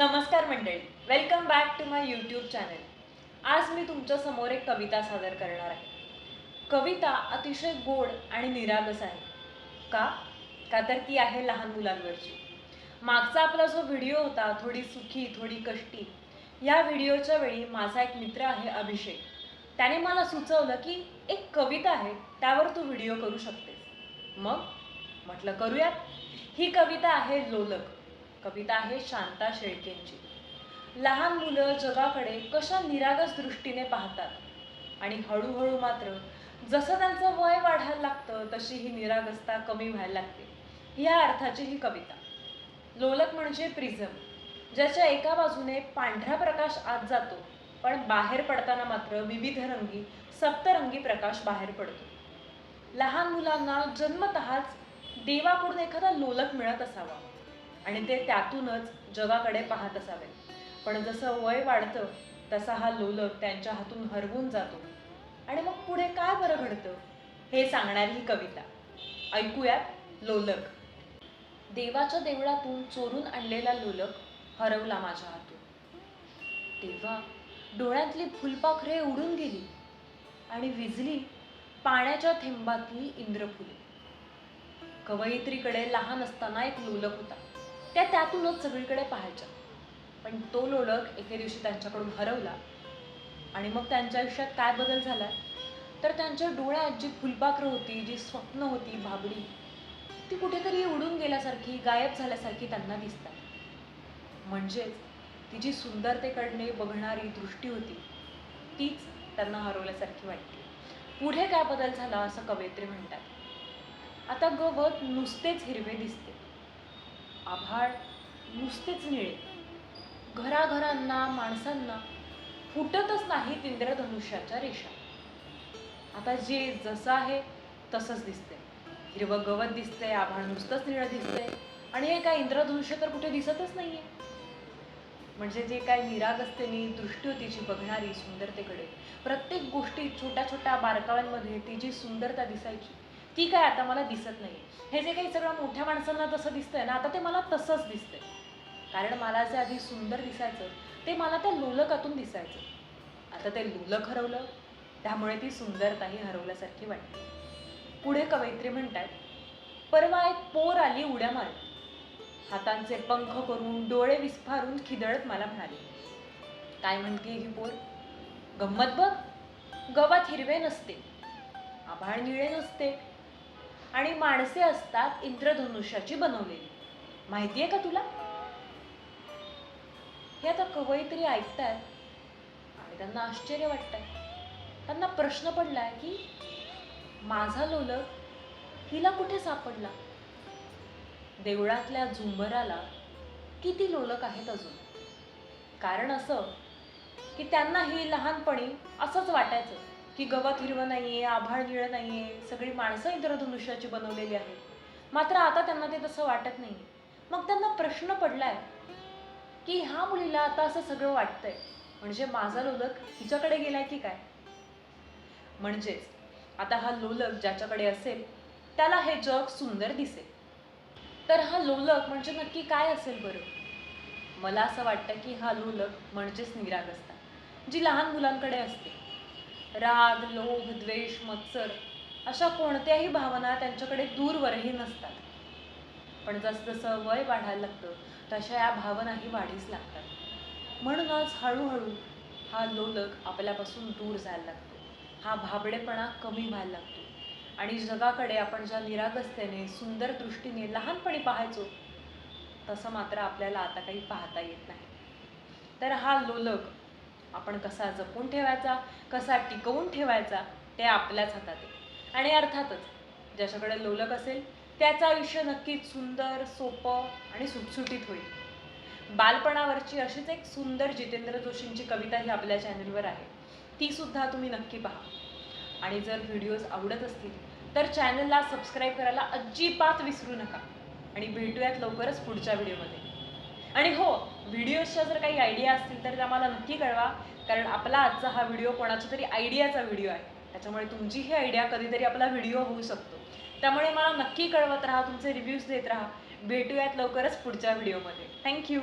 नमस्कार मंडळी. Welcome back to my YouTube channel आज मी तुमच्यासमोर एक कविता सादर करणार आहे. कविता अतिशय गोड आणि निरागस आहे. का? का तर ती आहे लहान मुलांवरची. मागचा आपला जो व्हिडिओ होता थोडी सुखी थोडी कष्टी या व्हिडिओच्या वेळी माझा एक मित्र आहे अभिषेक. त्याने मला सुचवलं की एक कविता आहे त्यावर तू व्हिडिओ करू शकतेस. मग? म्हटलं करूयात. ही कविता आहे लोलक. कविता आहे शांता शेळकेंची. लहान मुलं जगाकडे कशा निरागस दृष्टीने पाहतात? आणि हळूहळू मात्र जसं त्यांचं वय वाढायला लागतं तशी ही निरागसता कमी व्हायला लागते. या अर्थाची ही कविता. लोलक म्हणजे प्रिझम. ज्याच्या एका बाजूने पांढरा प्रकाश आत जातो पण बाहेर पडताना मात्र विविध रंगी सप्तरंगी प्रकाश बाहेर पडतो. लहान मुलांना जन्मतःच देवाकडून एखादा लोलक मिळत असावा. आणि ते त्यातूनच जगाकडे पाहत असावे. पण जसं वय वाढतं तसा हा लोलक त्यांच्या हातून हरवून जातो. आणि मग पुढे काय बरं घडतं? हे सांगणारी ही कविता. ऐकूयात लोलक. देवाच्या देवळातून चोरून आणलेला लोलक हरवला माझ्या हातून. तेव्हा डोळ्यातली फुलपाखरे उडून गेली आणि विजली पाण्याच्या थेंबातली इंद्रफुले. कवयित्रीकडे लहान असताना एक लोलक होता. त्या त्यातूनच सगळीकडे पाहायच्या. पण तो लोलक एके दिवशी त्यांच्याकडून हरवला. आणि मग त्यांच्या आयुष्यात काय बदल झाला तर त्यांच्या डोळ्यात जी फुलपाखरं होती जी स्वप्न होती भाबडी ती कुठेतरी उडून गेल्यासारखी गायब झाल्यासारखी त्यांना दिसतात. म्हणजेच ती जी सुंदरतेकडने बघणारी दृष्टी होती तीच त्यांना हरवल्यासारखी वाटते पुढे काय बदल झाला असं कवयित्री म्हणतात. आता गवत नुसतेच हिरवे दिसते. आभाळ नुसतेच निळे. घराघरांना माणसांना फुटतच नाहीत इंद्रधनुष्याच्या रेषा. आता जे जसं आहे तसंच दिसते हिरवं गवत दिसतंय आभाळ नुसतंच निळं दिसतंय. आणि हे काय इंद्रधनुष्य तर कुठे दिसतच नाहीये. म्हणजे जे काय निरागसतेने दृष्टी होती जी बघणारी सुंदरतेकडे प्रत्येक गोष्टी छोट्या छोट्या बारकाव्यांमध्ये ती जी सुंदरता दिसायची ती काय आता मला दिसत नाही हे जे काही सगळं मोठ्या माणसांना तसं दिसतंय ना आता ते मला तसंच दिसतंय. कारण मला जे आधी सुंदर दिसायचं ते मला त्या लोलकातून दिसायचं. आता ते लोलक हरवलं त्यामुळे ती सुंदरताही हरवल्यासारखी वाटते. पुढे कवयित्री म्हणतात परवा एक पोर आली उड्या मारत हातांचे पंख करून डोळे विस्फारून खिदळत मला म्हणाली. काय म्हणते ही पोर? गंमत बघ. गवत हिरवे नसते. आभाळ निळे नसते. आणि माणसे असतात इंद्रधनुष्याची बनवलेली. माहिती आहे का तुला? हे आता कवयित्री ऐकतायत. आणि त्यांना आश्चर्य वाटतंय. त्यांना प्रश्न पडलाय की माझा लोलक हिला कुठे सापडला? देवळातल्या झुंबराला किती लोलक आहेत अजून? कारण असं की त्यांना ही लहानपणी असंच वाटायचं. की गवत हिरवं नाहीये आभाळ निळं नाहीये सगळी माणसं इंद्रधनुष्याची बनवलेली आहेत. मात्र आता त्यांना ते तसं वाटत नाही. मग त्यांना प्रश्न पडलाय की ह्या मुलीला आता असं सगळं वाटतंय. म्हणजे माझा लोलक हिच्याकडे गेलाय की काय? म्हणजेच आता हा लोलक ज्याच्याकडे असेल त्याला हे जग सुंदर दिसेल. तर हा लोलक म्हणजे नक्की काय असेल बरं? मला असं वाटतं की हा लोलक म्हणजेच निरागसता जी लहान मुलांकडे असते. राग लोभ द्वेष मत्सर अशा कोणत्याही भावना त्यांच्याकडे दूरवरही नसतात. पण जसजसं वय वाढायला लागतं तशा या भावनाही वाढीस लागतात. म्हणूनच हळूहळू हा लोलक आपल्यापासून दूर जायला लागतो. हा भाबडेपणा कमी व्हायला लागतो. आणि जगाकडे आपण ज्या निरागस्तेने सुंदर दृष्टीने लहानपणी पाहायचो तसं मात्र आपल्याला आता काही पाहता येत नाही. तर हा लोलक आपण कसा जपून ठेवायचा कसा टिकवून ठेवायचा ते आपल्याच हातात आहे. आणि अर्थातच ज्याच्याकडे लोलक असेल त्याचं आयुष्य नक्कीच सुंदर सोपं आणि सुटसुटीत होईल. बालपणावरची अशीच एक सुंदर जितेंद्र जोशींची कविता ही आपल्या चॅनलवर आहे. ती सुद्धा तुम्ही नक्की पहा. आणि जर व्हिडिओज आवडत असतील तर चॅनलला सबस्क्राईब करायला अजिबात विसरू नका. आणि भेटूयात लवकरच पुढच्या व्हिडिओमध्ये. आणि हो व्हिडिओजच्या जर काही आयडिया असतील तर त्या मला नक्की कळवा. कारण आपला आजचा हा व्हिडिओ कोणाच्या तरी आयडियाचा व्हिडिओ आहे. त्याच्यामुळे तुमचीही आयडिया कधीतरी आपला व्हिडिओ होऊ शकतो. त्यामुळे मला नक्की कळवत राहा तुमचे रिव्ह्यूज देत राहा. भेटूयात लवकरच पुढच्या व्हिडिओमध्ये. थँक्यू